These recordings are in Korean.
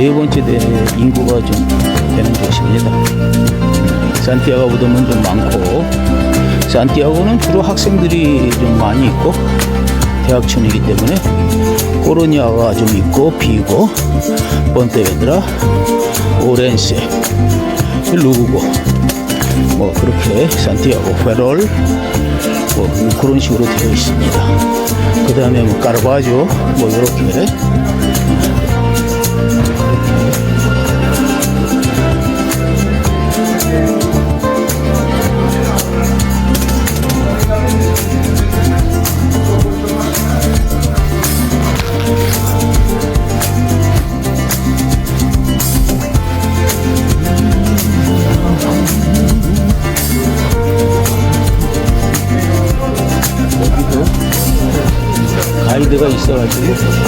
네 번째 대 인구가 좀 되는 곳입니다. 산티아고보다 좀 많고 산티아고는 주로 학생들이 좀 많이 있고 대학촌이기 때문에 코로니아가 좀 있고 비고 본테베드라 오렌세 루고 뭐 그렇게 산티아고 페롤 뭐 그런 식으로 되어 있습니다. 그 다음에 뭐 까르바조 뭐 이렇게 가이드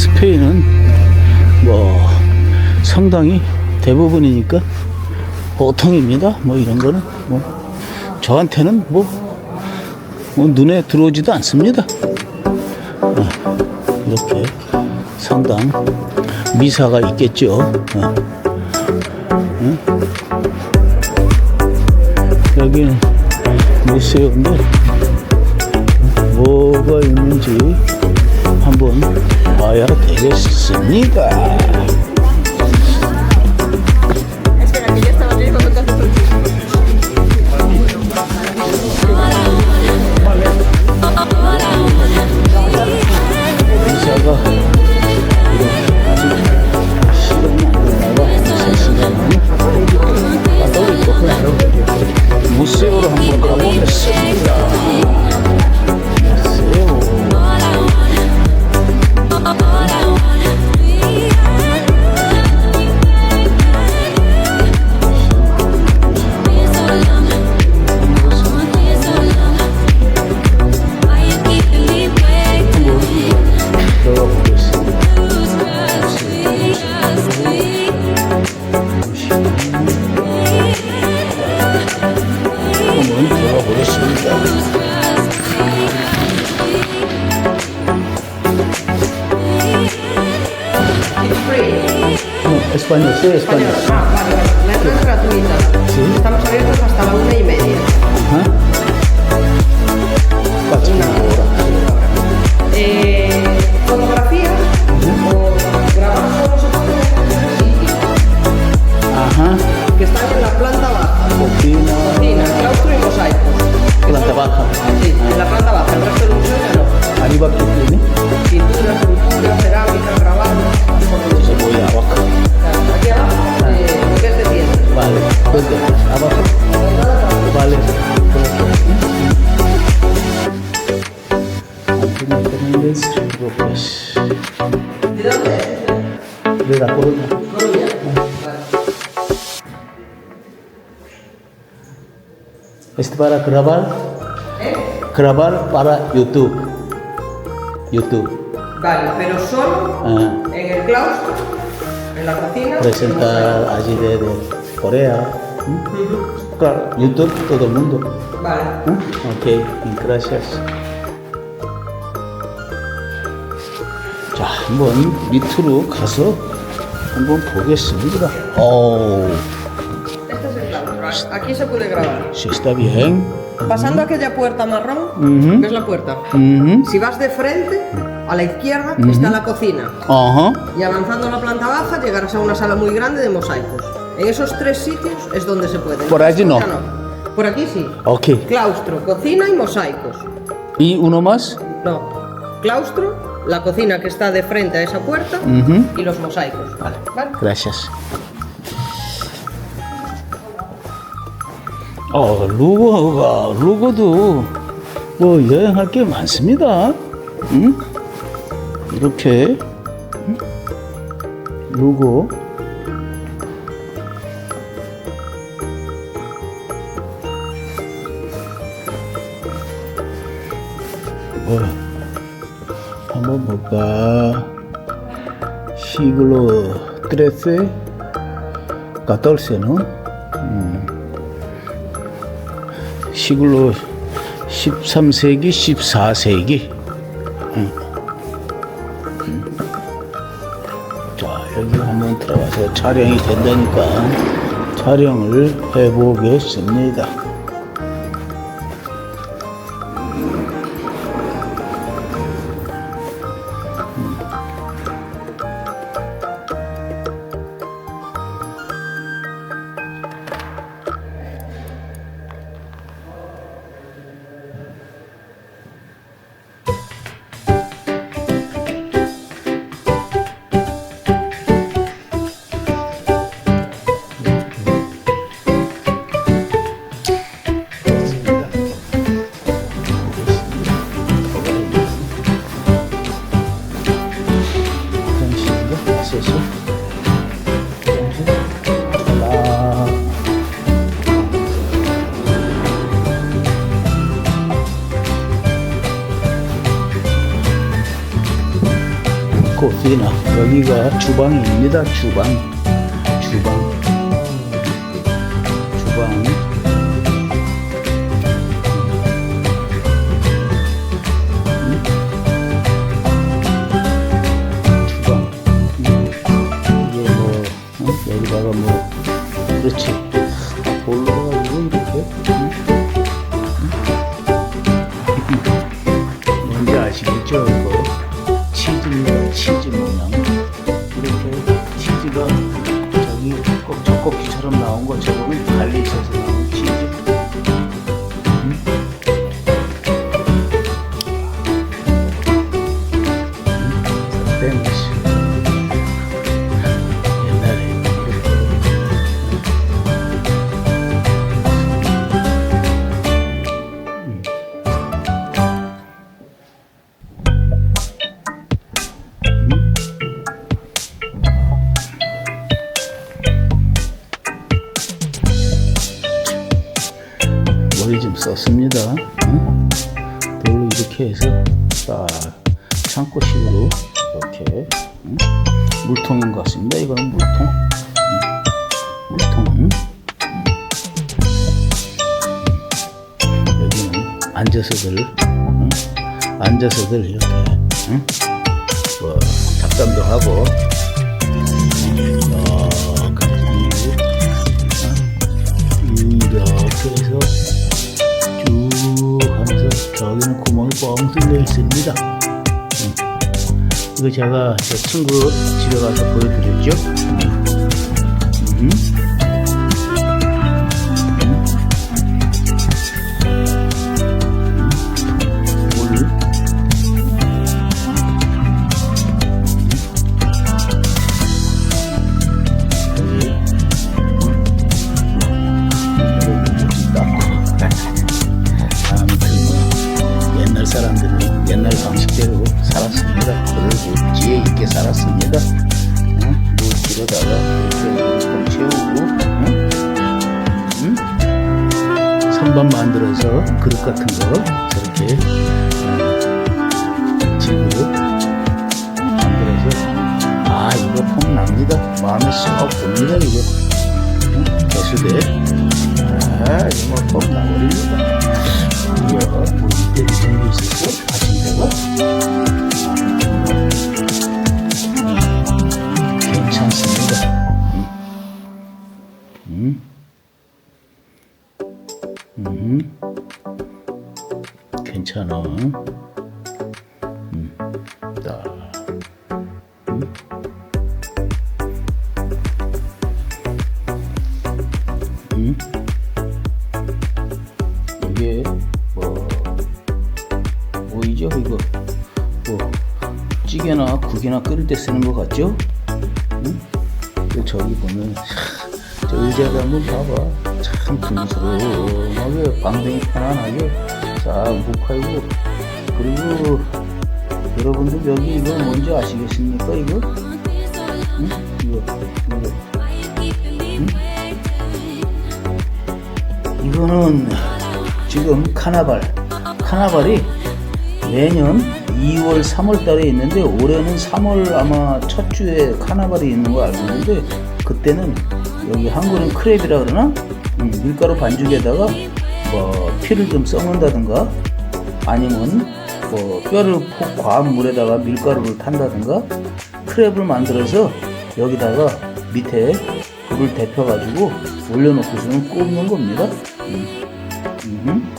스페인은 뭐 상당히 대부분이니까 보통입니다. 뭐 이런 거는 뭐 저한테는 뭐, 뭐 눈에 들어오지도 않습니다. 어, 이렇게 성당 미사가 있겠죠. 어. 응? 여기는 무세요인데 뭐가 있는지 한번 봐야 되겠습니다. Español, español. Ah, vale, vale. La entrada es gratuita. Sí. Estamos abiertos hasta la una y media. Ajá. Cuatro horas. Eh, fotografía o Ajá. que están en la planta baja. Cocina, Cocina, claustro y mosaicos. planta baja. Sí, en la planta baja. El resto del museo ya no. Arriba que para grabar. ¿Eh? Grabar para YouTube. YouTube. Vale, pero solo Ah, en el claustro, en la cocina. presentar allí de, de Corea. ¿Mm? Ujú. tocar YouTube todo el mundo. Vale. ¿eh? Ok, gracias. 자, 한번 밑으로 가서 한번 보겠습니다. 오, Aquí se puede grabar. si está bien. Pasando aquella puerta marrón, Ujú. ¿ves la puerta? Ujú. Si vas de frente, a la izquierda, está la cocina. Y avanzando a la planta baja, llegarás a una sala muy grande de mosaicos. En esos tres sitios es donde se puede. Por allí no. Por aquí sí. Ok. Claustro, cocina y mosaicos. ¿Y uno más? No. Claustro, la cocina que está de frente a esa puerta y los mosaicos. Vale. ¿Vale? Gracias. 어, 루거가, 루거도 뭐 여행할 게 많습니다. 응? 이렇게. 응? 루거. 뭐, 한번 볼까? siglo XIII, XIV, ¿no? Siglo 13세기, 14세기. 음. 음. 자, 여기 한번 들어가서 촬영이 된다니까 촬영을 해보겠습니다. 주방입니다. 주방, 주방, 주방. 주방. 이게 뭐 어? 여기다가 뭐 그렇지. 썼습니다. 응? 돌로 이렇게 해서 딱 창고식으로 이렇게 응? 물통인 것 같습니다. 이거는 물통. 응? 물통. 응? 여기는 앉아서들 응? 앉아서들 이렇게 응? 뭐 잡담도 하고 뻥 뚫려 있습니다. 음. 이거 제가 제 친구 집에 가서 보여드렸죠. 음. 살았습니다. 그리고 지혜 있게 살았습니다. 응? 물 길어다가 이렇게 채우고? 선반 만들어서 그릇 같은 거 저렇게 어, 집으로 만들어서 아 이거 폼 납니다. 마음에 쏙 듭니다 이거 응? 개수대 자, 아, 이거 뭐 나버립니다. 이거 뭐 이때 게 있었어? 괜찮습니다. 음. 음. 음. 괜찮아. 국이나 끓일 때 쓰는 것 같죠? 응? 또 저기 보면 저 의자를 한번 봐봐 참 든든하게 방댕이 편안하게 싹 목하이고 그리고 여러분들 여기 이거 뭔지 아시겠습니까 이거? 응? 이거 이거 응? 이거는 지금 카나발 카나발이 매년 2월 3월 달에 있는데 올해는 3월 아마 첫 주에 카나발이 있는 거 알고 있는데 그때는 여기 한국은 크랩이라 그러나 음, 밀가루 반죽에다가 뭐 피를 좀 썩는다든가 아니면 뭐 뼈를 푹 과한 물에다가 밀가루를 탄다든가 크랩을 만들어서 여기다가 밑에 불을 데펴가지고 올려놓고서는 굽는 겁니다. 음. 음.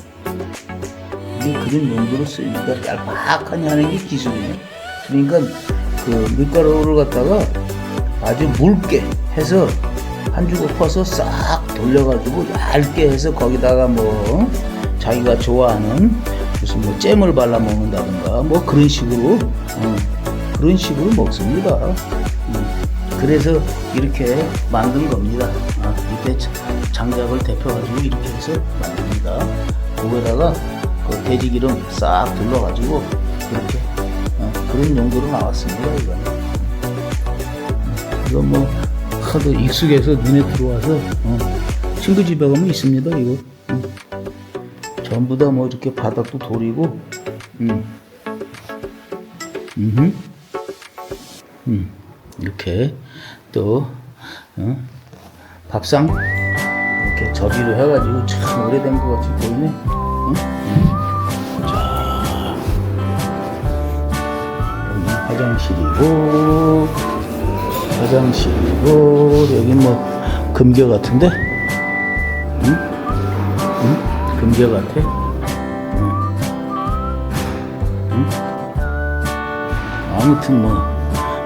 이게 그런 용도로 쓰니까 얄팍하니 하는 게 기술이에요. 그러니까 그 밀가루를 갖다가 아주 묽게 해서 한 주걱 퍼서 싹 돌려가지고 얇게 해서 거기다가 뭐 자기가 좋아하는 무슨 뭐 잼을 발라 먹는다든가 뭐 그런 식으로 어, 그런 식으로 먹습니다. 음, 그래서 이렇게 만든 겁니다. 아, 자- 장작을 데펴가지고 이렇게 해서 만듭니다. 거기다가 그 돼지 기름 싹 둘러가지고 이렇게 어, 그런 용도로 나왔습니다. 이거는. 이거 뭐 하도 익숙해서 눈에 들어와서 어, 친구 집에 가면 있습니다. 이거 음. 전부 다 뭐 이렇게 바닥도 돌이고 음. 음. 이렇게 또 어, 밥상 이렇게 접이로 해가지고 참 오래된 것 같이 보이네. 응? 화장실이고 화장실이고 여기 뭐 금괴 같은데? 응? 응? 금괴 같아? 응. 응? 아무튼 뭐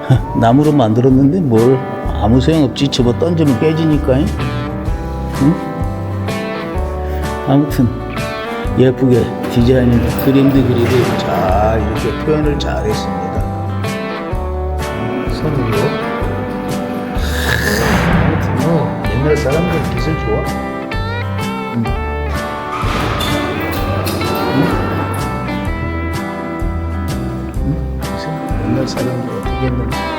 나무로 만들었는데 뭘 아무 소용없지 집어 던지면 깨지니까 응? 아무튼 예쁘게 디자인 그림도 그리고 잘 이렇게 표현을 잘 했습니다 옛날 사람들 기술 좋아 응. 응? 그래서 옛날 사람들 어떻게 했는지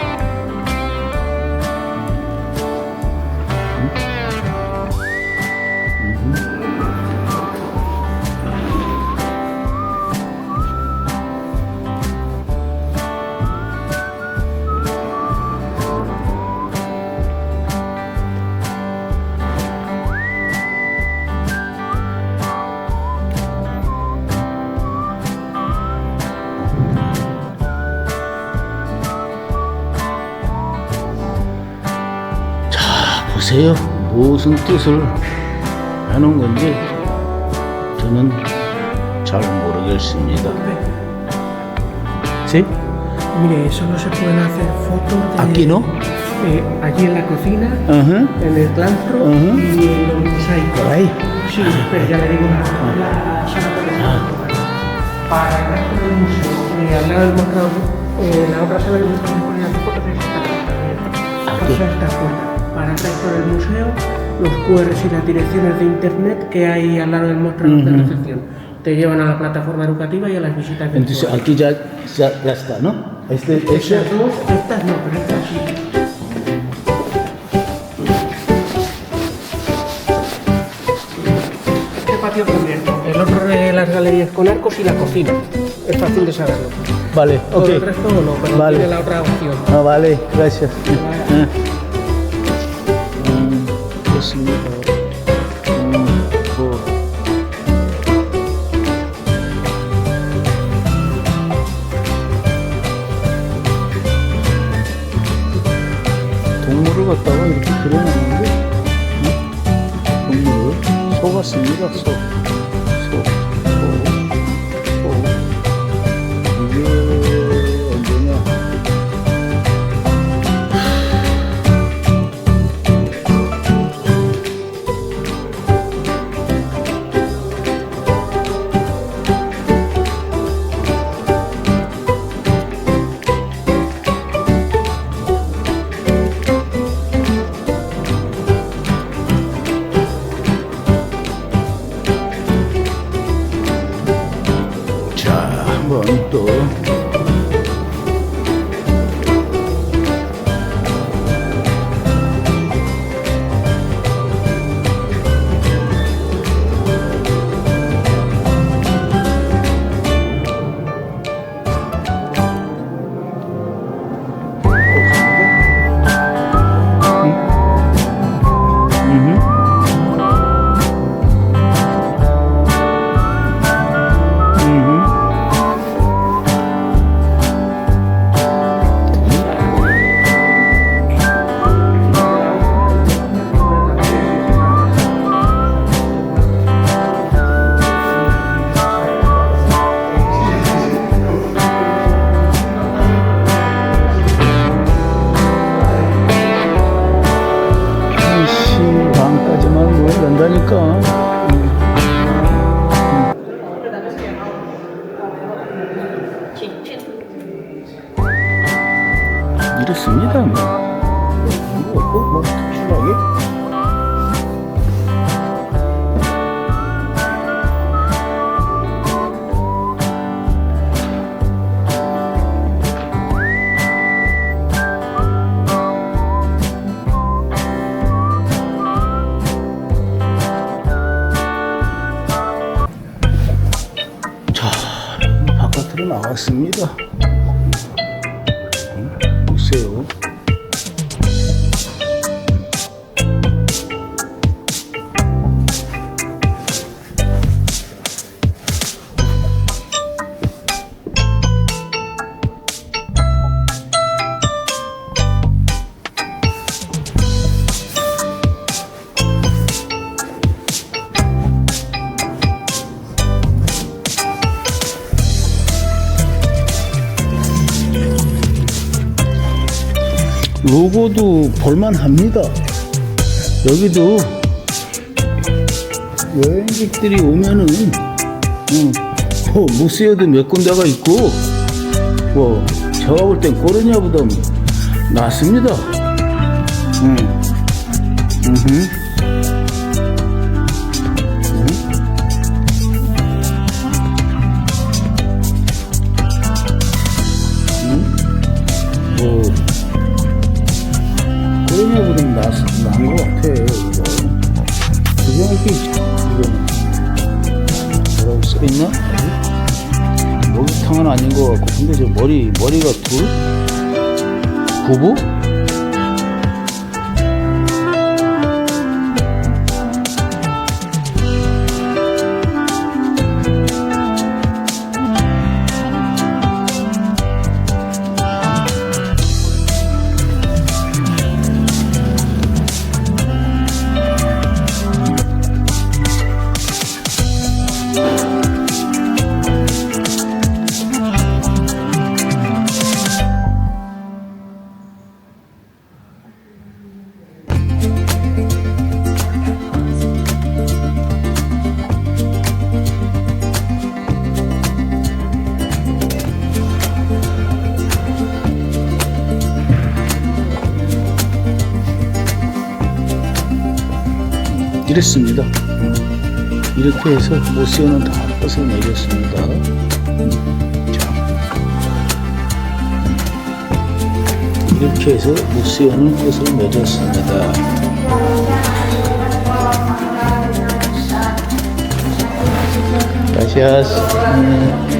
자, 보세요. 무슨 뜻을 해놓은 건지 저는 잘 모르겠습니다. ¿Sí? Mire, solo se pueden hacer fotos de... Aquí no? Eh, allí en la cocina, Ajá. en el claustro Ujú. y en los mosaicos. Por ahí. Sí, pero ya le digo, la, la sala de Para el resto del museo, eh, al lado del mostrador, eh, la otra sala del museo se pueden hacer fotos es esta puerta. Aquí. Pasa esta puerta. Para el resto del museo, los QRs y las direcciones de internet que hay al lado del mostrador de recepción. Te llevan a la plataforma educativa y a las visitas Entonces virtuales. aquí ya, ya, ya está, ¿no? Este, este, Estas dos, estas no, pero estas sí. Este patio cubierto. El otro de las galerías con arcos y la cocina. Es fácil de saberlo. vale, Todo ok. el resto no, pero Vale. tiene la otra opción. Ah, vale, gracias. 음, 있습니다. 음, 뭐. 동물을 갖다가 이렇게 그려놨는데 응? 동물을 속았습니다 소 이렇습니다. 뭐. 뭐, 뭐, 뭐 특출나게. 바깥 로고도 볼만합니다. 여기도 여행객들이 오면은 음, 어, 무스에도 몇 군데가 있고 뭐 제가 볼땐 코로냐보다 낫습니다. 음. 음 뭐라고 써있나? 목욕탕은 아닌 것 같고 근데 저 머리 머리가 둘? 부부? 이랬습니다. 이렇게 해서 모스연은 다 끝을 내렸습니다. 자. 이렇게 해서 끝을 맺었습니다. Gracias.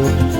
이뉴